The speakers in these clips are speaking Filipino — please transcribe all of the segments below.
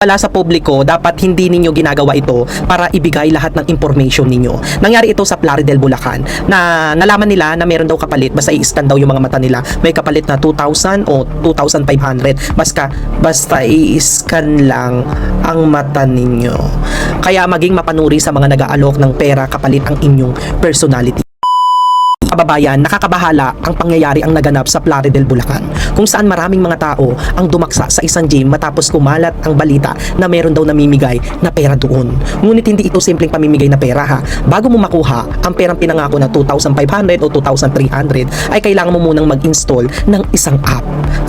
Wala sa publiko, dapat hindi ninyo ginagawa ito para ibigay lahat ng information ninyo. Nangyari ito sa Plaridel, Bulacan, na nalaman nila na meron daw kapalit, basta i-scan daw yung mga mata nila. May kapalit na 2,000 o 2,500. Basta, basta i-scan lang ang mata ninyo. Kaya maging mapanuri sa mga nag-aalok ng pera kapalit ang inyong personality kababayan, nakakabahala ang pangyayari ang naganap sa Plaridel, Bulacan, kung saan maraming mga tao ang dumaksa sa isang gym matapos kumalat ang balita na meron daw namimigay na pera doon. Ngunit hindi ito simpleng pamimigay na pera ha. Bago mo makuha ang perang pinangako na 2,500 o 2,300 ay kailangan mo munang mag-install ng isang app.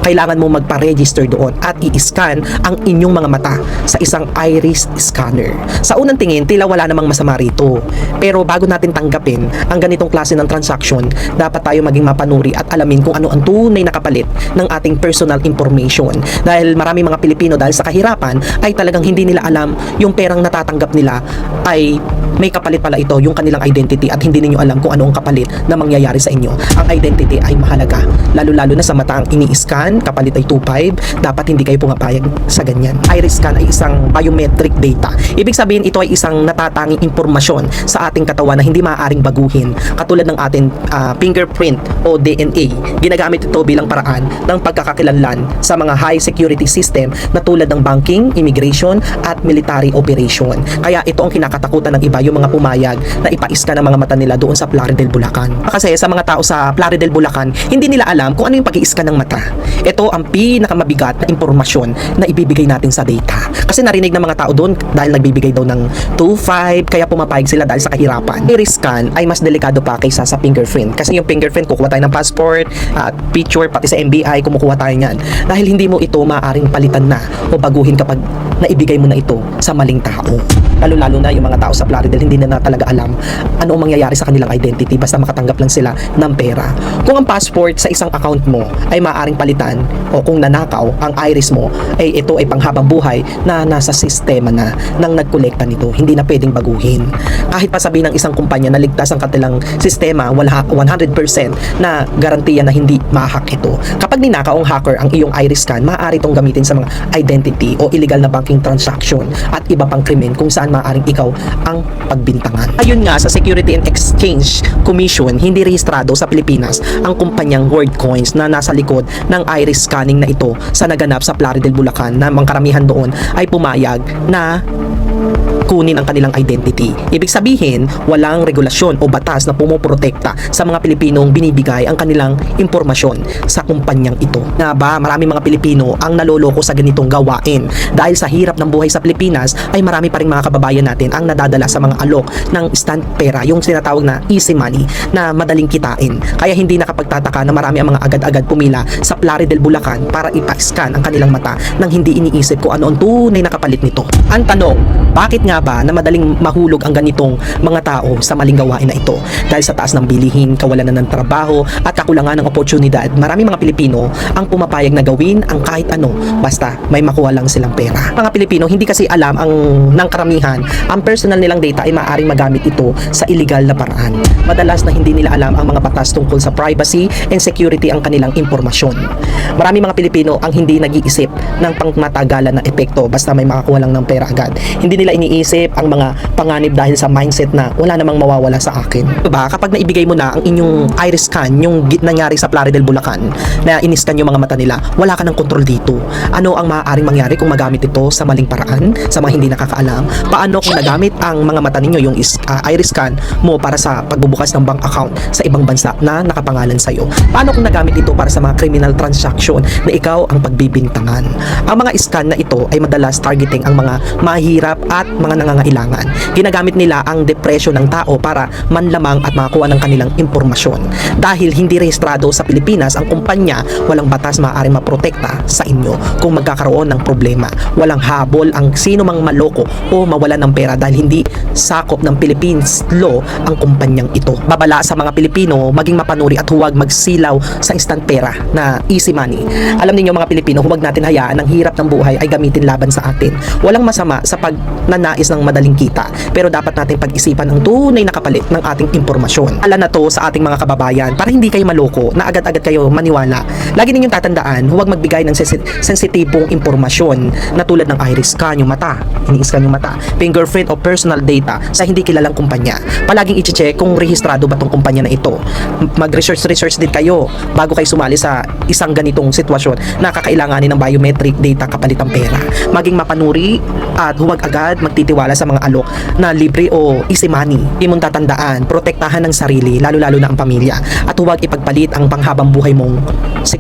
Kailangan mo magpa-register doon at i-scan ang inyong mga mata sa isang iris scanner. Sa unang tingin, tila wala namang masama rito. Pero bago natin tanggapin ang ganitong klase ng transaction, dapat tayo maging mapanuri at alamin kung ano ang tunay na kapalit ng ating personal information. Dahil marami mga Pilipino dahil sa kahirapan ay talagang hindi nila alam yung perang natatanggap nila ay may kapalit pala ito, yung kanilang identity at hindi ninyo alam kung ano ang kapalit na mangyayari sa inyo. Ang identity ay mahalaga. Lalo-lalo na sa mata ang ini-scan, kapalit ay 2.5, dapat hindi kayo pumapayag sa ganyan. Iris scan ay isang biometric data. Ibig sabihin ito ay isang natatanging impormasyon sa ating katawan na hindi maaaring baguhin. Katulad ng ating ah, fingerprint o DNA. Ginagamit ito bilang paraan ng pagkakakilanlan sa mga high security system na tulad ng banking, immigration at military operation. Kaya ito ang kinakatakutan ng iba yung mga pumayag na ipa-scan ng mga mata nila doon sa Plaridel, Bulacan. Kasi sa mga tao sa Plaridel, Bulacan, hindi nila alam kung ano yung pag-i-scan ng mata. Ito ang pinakamabigat na impormasyon na ibibigay natin sa data. Kasi narinig ng mga tao doon dahil nagbibigay daw ng 2.5 kaya pumapayag sila dahil sa kahirapan. Iris scan ay mas delikado pa kaysa sa fingerprint. Kasi yung fingerprint, kukuha tayo ng passport, at picture, pati sa MBI, kumukuha tayo niyan. Dahil hindi mo ito maaring palitan na o baguhin kapag naibigay mo na ito sa maling tao. Lalo-lalo na yung mga tao sa Plaridel, hindi na, na talaga alam ano ang mangyayari sa kanilang identity basta makatanggap lang sila ng pera. Kung ang passport sa isang account mo ay maaring palitan o kung nanakaw ang iris mo, ay ito ay panghabang buhay na nasa sistema na nang nagkolekta nito. Hindi na pwedeng baguhin. Kahit pa sabihin ng isang kumpanya na ligtas ang kanilang sistema, wala 100% na garantiya na hindi ma-hack ito. Kapag ninakaw ang hacker ang iyong iris scan, maaari itong gamitin sa mga identity o illegal na banking transaction at iba pang krimen kung saan maaaring ikaw ang pagbintangan. Ayun nga, sa Security and Exchange Commission, hindi rehistrado sa Pilipinas ang kumpanyang WorldCoins na nasa likod ng iris scanning na ito sa naganap sa Plaridel, Bulacan na mga karamihan doon ay pumayag na kunin ang kanilang identity. Ibig sabihin, walang regulasyon o batas na pumoprotekta sa mga Pilipinong binibigay ang kanilang impormasyon sa kumpanyang ito. Nga ba, marami mga Pilipino ang naloloko sa ganitong gawain. Dahil sa hirap ng buhay sa Pilipinas, ay marami pa rin mga kababayan natin ang nadadala sa mga alok ng stand pera, yung sinatawag na easy money na madaling kitain. Kaya hindi nakapagtataka na marami ang mga agad-agad pumila sa Plaridel, Bulacan para ipa-scan ang kanilang mata nang hindi iniisip kung ano ang tunay na kapalit nito. Ang tanong, bakit nga ba na madaling mahulog ang ganitong mga tao sa maling gawain na ito? Dahil sa taas ng bilihin, kawalan na ng trabaho at kakulangan ng oportunidad, marami mga Pilipino ang pumapayag na gawin ang kahit ano basta may makuha lang silang pera. Mga Pilipino hindi kasi alam ang ng karamihan ang personal nilang data ay maaaring magamit ito sa illegal na paraan. Madalas na hindi nila alam ang mga batas tungkol sa privacy and security ang kanilang impormasyon. Marami mga Pilipino ang hindi nag-iisip ng pangmatagalan na epekto basta may makakuha lang ng pera agad. Hindi nila iniisip ang mga panganib dahil sa mindset na wala namang mawawala sa akin. Diba? Kapag naibigay mo na ang inyong iris scan, yung nangyari sa Plaridel, Bulacan, na iniscan yung mga mata nila, wala ka ng kontrol dito. Ano ang maaaring mangyari kung magamit ito sa maling paraan, sa mga hindi nakakaalam? Paano kung nagamit ang mga mata ninyo, yung is, ah, iris scan mo para sa pagbubukas ng bank account sa ibang bansa na nakapangalan sa'yo? Paano kung nagamit ito para sa mga criminal transaction na ikaw ang pagbibintangan? Ang mga scan na ito ay madalas targeting ang mga mahirap at mga nangangailangan. Ginagamit nila ang depression ng tao para manlamang at makakuha ng kanilang impormasyon. Dahil hindi rehistrado sa Pilipinas ang kumpanya, walang batas maaaring maprotekta sa inyo kung magkakaroon ng problema. Walang habol ang sino mang maloko o mawala ng pera dahil hindi sakop ng Philippines law ang kumpanyang ito. Babala sa mga Pilipino maging mapanuri at huwag magsilaw sa instant pera na easy money. Alam niyo mga Pilipino, huwag natin hayaan ang hirap ng buhay ay gamitin laban sa atin. Walang masama sa pag nanais nais ng madaling kita. Pero dapat natin pag-isipan ang tunay na kapalit ng ating impormasyon. Ala na to sa ating mga kababayan para hindi kayo maloko na agad-agad kayo maniwala. Lagi ninyong tatandaan, huwag magbigay ng sensi- sensitibong impormasyon na tulad ng iris scan, yung mata, ini-scan yung mata, fingerprint o personal data sa hindi kilalang kumpanya. Palaging i-check kung rehistrado ba tong kumpanya na ito. Mag-research-research din kayo bago kayo sumali sa isang ganitong sitwasyon na kakailanganin ng biometric data kapalit ang pera. Maging mapanuri at huwag agad magtitiwala sa mga alok na libre o easy money. Hindi mong tatandaan, protektahan ng sarili, lalo-lalo na ang pamilya. At huwag ipagpalit ang panghabang buhay mong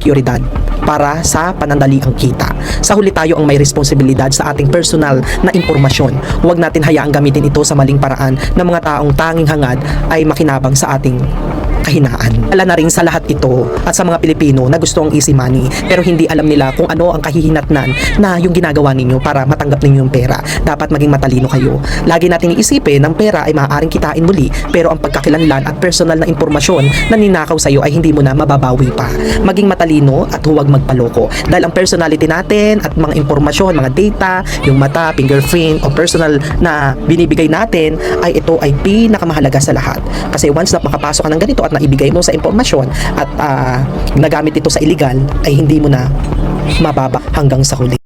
seguridad para sa panandali ang kita. Sa huli tayo ang may responsibilidad sa ating personal na impormasyon. Huwag natin hayaang gamitin ito sa maling paraan ng mga taong tanging hangad ay makinabang sa ating kahinaan. Ala na rin sa lahat ito at sa mga Pilipino na gusto ang easy money pero hindi alam nila kung ano ang kahihinatnan na yung ginagawa ninyo para matanggap ninyo yung pera. Dapat maging matalino kayo. Lagi nating iisipin ng pera ay maaaring kitain muli pero ang pagkakilanlan at personal na impormasyon na ninakaw sa iyo ay hindi mo na mababawi pa. Maging matalino at huwag magpaloko dahil ang personality natin at mga impormasyon, mga data, yung mata, fingerprint o personal na binibigay natin ay ito ay pinakamahalaga sa lahat. Kasi once na makapasok ka ng ganito at naibigay mo sa impormasyon at ah, nagamit ito sa illegal ay hindi mo na mababa hanggang sa huli.